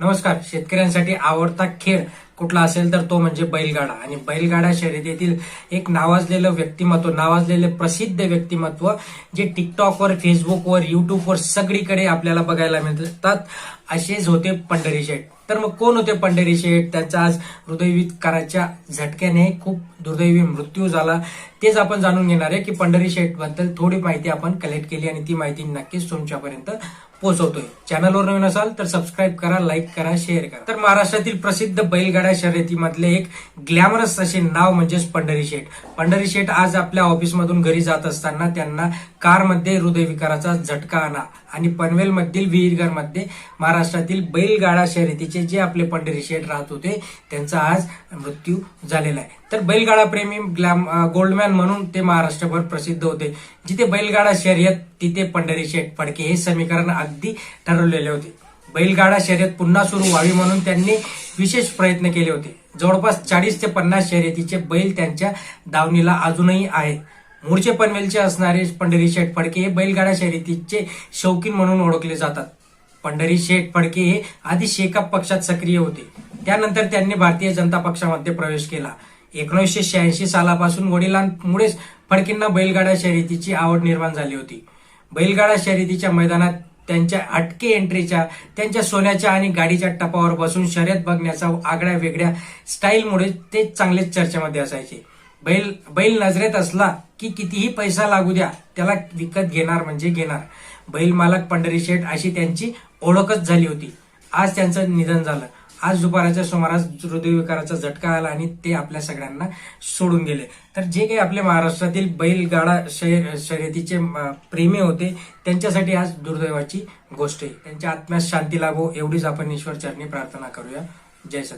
नमस्कार. शेतकऱ्यांसाठी आवडता खेळ कुठला असेल तर तो म्हणजे बैलगाडा. आणि बैलगाडा शर्यतीतील एक नावाजलेलं व्यक्तिमत्व नावाजलेले प्रसिद्ध व्यक्तिमत्व जे टिकटॉकवर फेसबुकवर युट्यूबवर सगळीकडे आपल्याला बघायला मिळतात असेच होते पंढरी शेठ. तर मग कोण होते पंढरी शेठ? त्यांचा आज हृदयविकाराच्या झटक्याने खूप दुर्दैवी मृत्यू झाला. तेच आपण जाणून घेणार आहे की पंढरी शेठबद्दल थोडी माहिती आपण कलेक्ट केली आणि ती माहिती नक्कीच तुमच्यापर्यंत पोहोचवतोय. चॅनलवर नवीन असाल तर सबस्क्राईब करा लाईक करा शेअर करा. तर महाराष्ट्रातील प्रसिद्ध बैलगाड्या शर्यतीमधले एक ग्लॅमरस असे नाव म्हणजेच पंढरी शेठ पंढरी शेठ आज आपल्या ऑफिसमधून घरी जात असताना त्यांना कारमध्ये हृदयविकाराचा झटका आला. आणि पनवेलमधील विहीरगरमध्ये महाराष्ट्रातील बैलगाडा शर्यतीचे जे आपले पंढरी शेठ राहत होते त्यांचा आज मृत्यू झालेला आहे. तर बैलगाडा प्रेमी ग्लॅम गोल्डमॅन म्हणून ते महाराष्ट्रभर प्रसिद्ध होते. जिथे बैलगाडा शर्यत तिथे पंढरी शेठ फडके हे समीकरण अगदी ठरवलेले होते. बैलगाडा शर्यत पुन्हा सुरू व्हावी म्हणून त्यांनी विशेष प्रयत्न केले होते. जवळपास चाळीस ते पन्नास शर्यतीचे बैल त्यांच्या दावणीला अजूनही आहेत. मूळचे पनवेलचे असणारे पंढरी शेठ फडके हे बैलगाडा शर्यतीचे शौकीन म्हणून ओळखले जातात. पंढरी शेठ फडके हे आधी शेकाप पक्षात सक्रिय होते. त्यानंतर त्यांनी भारतीय जनता पक्षामध्ये प्रवेश केला. एकोणीसशे शहाऐंशी सालापासून वडिलांमुळेच फडकींना बैलगाडा शर्यतीची आवड निर्माण झाली होती. बैलगाडा शर्यतीच्या मैदानात त्यांच्या अटके एंट्रीच्या त्यांच्या सोन्याच्या आणि गाडीच्या टपावर बसून शर्यत बघण्याचा आगळ्या वेगळ्या स्टाईलमुळे ते चांगलेच चर्चेमध्ये असायचे. बैल बैल नजरेत असला की कितीही पैसा लागू द्या त्याला विकत घेणार म्हणजे घेणार. बैल मालक पंढरी शेठ अशी त्यांची ओळखच झाली होती. आज त्यांचं निधन झालं. आज दुपाराच्या सुमारास हृदयविकाराचा झटका आला आणि ते आपल्या सगळ्यांना सोडून गेले. तर जे काही आपल्या महाराष्ट्रातील बैलगाडा शर्यतीचे प्रेमी होते त्यांच्यासाठी आज दुर्दैवाची गोष्ट आहे. त्यांच्या आत्म्यास शांती लाभो एवढीच आपण ईश्वर चरणी प्रार्थना करूया. जय सत